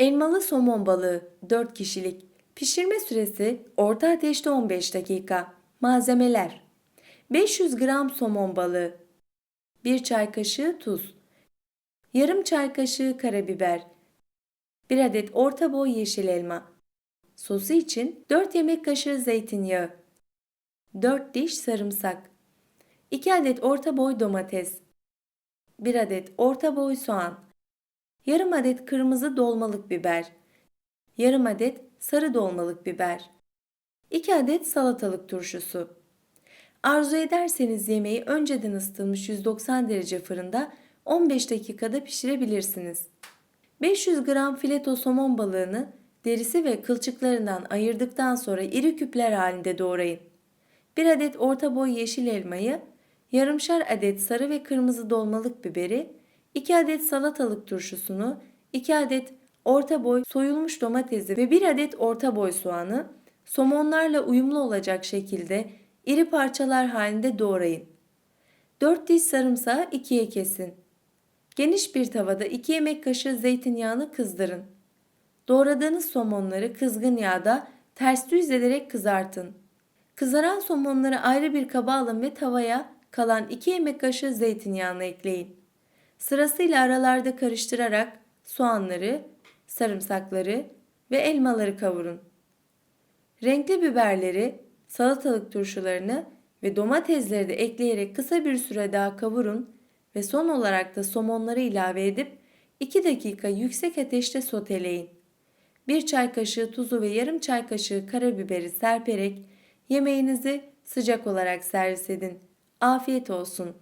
Elmalı somon balığı 4 kişilik. Pişirme süresi orta ateşte 15 dakika. Malzemeler 500 gram somon balığı 1 çay kaşığı tuz Yarım çay kaşığı karabiber 1 adet orta boy yeşil elma Sosu için 4 yemek kaşığı zeytinyağı 4 diş sarımsak 2 adet orta boy domates 1 adet orta boy soğan Yarım adet kırmızı dolmalık biber Yarım adet sarı dolmalık biber 2 adet salatalık turşusu Arzu ederseniz yemeği önceden ısıtılmış 190 derece fırında 15 dakikada pişirebilirsiniz. 500 gram fileto somon balığını derisi ve kılçıklarından ayırdıktan sonra iri küpler halinde doğrayın. 1 adet orta boy yeşil elmayı, yarımşar adet sarı ve kırmızı dolmalık biberi, 2 adet salatalık turşusunu, 2 adet orta boy soyulmuş domatesi ve 1 adet orta boy soğanı somonlarla uyumlu olacak şekilde iri parçalar halinde doğrayın. 4 diş sarımsağı ikiye kesin. Geniş bir tavada 2 yemek kaşığı zeytinyağını kızdırın. Doğradığınız somonları kızgın yağda ters düz ederek kızartın. Kızaran somonları ayrı bir kaba alın ve tavaya kalan 2 yemek kaşığı zeytinyağını ekleyin. Sırasıyla aralarda karıştırarak soğanları, sarımsakları ve elmaları kavurun. Renkli biberleri, salatalık turşularını ve domatesleri de ekleyerek kısa bir süre daha kavurun ve son olarak da somonları ilave edip 2 dakika yüksek ateşte soteleyin. 1 çay kaşığı tuzu ve yarım çay kaşığı karabiberi serperek yemeğinizi sıcak olarak servis edin. Afiyet olsun.